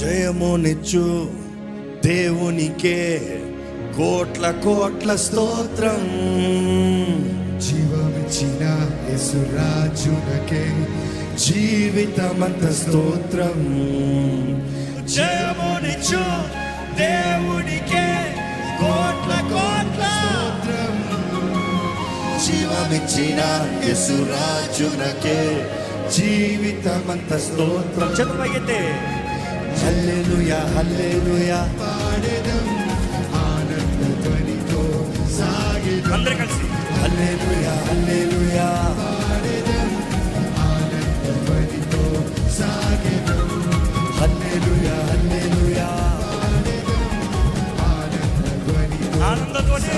జయమునిచ్చు దేవునికే కోట్ల కోట్ల స్తోత్రం. జీవమిచ్చిన యేసురాజునకే జీవితమంత స్తోత్రం. జయమునిచ్చు దేవునికే కోట్ల కోట్ల స్తోత్రం. జీవమిచ్చిన యేసురాజునకే జీవితమంత స్తోత్రం. చదువు హల్లెలుయా హల్లెలుయా పాడేదం ఆనంద ధ్వనితో సాగేదం అందరూ కలిసి. హల్లెలుయా హల్లెలుయా పాడేదం ఆనంద ధ్వనితో సాగేదం హల్లెలుయా హల్లెలుయా పాడేదం ఆనంద ధ్వనితో ఆనంద ధ్వని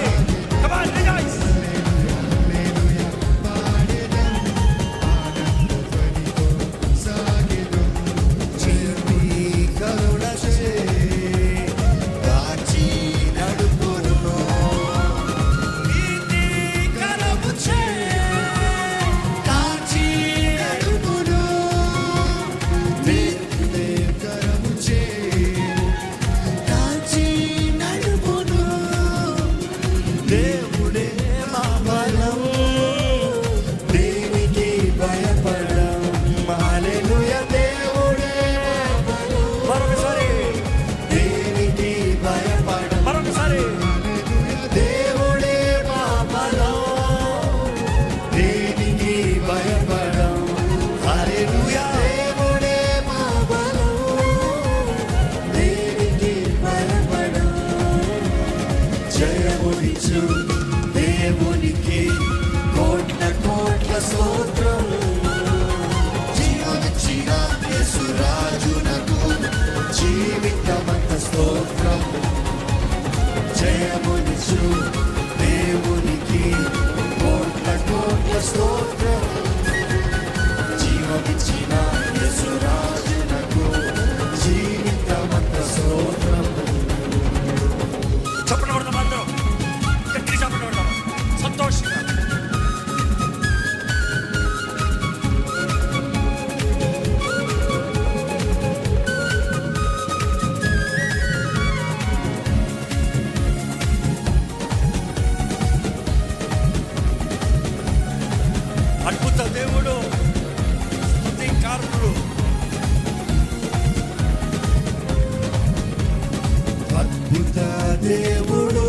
దేవుడు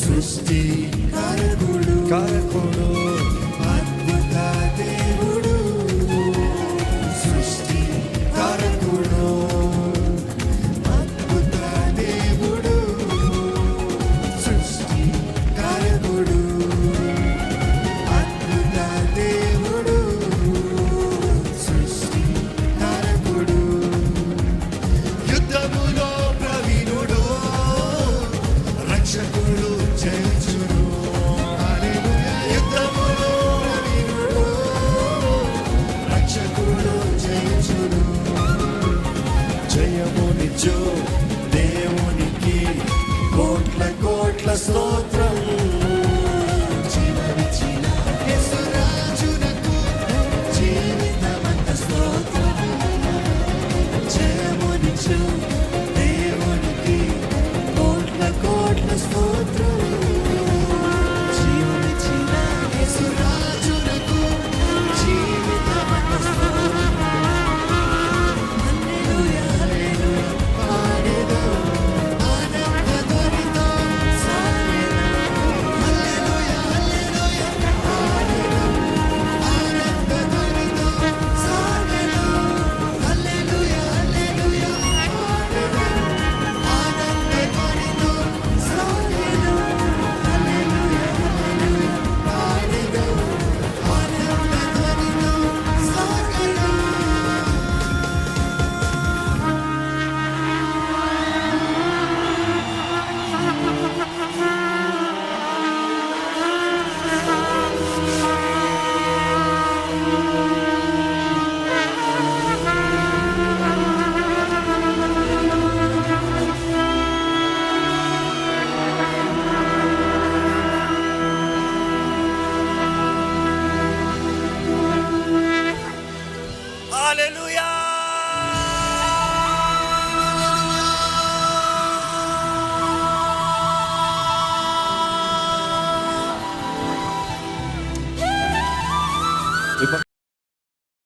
సృష్టి కారకుడు Estas noches.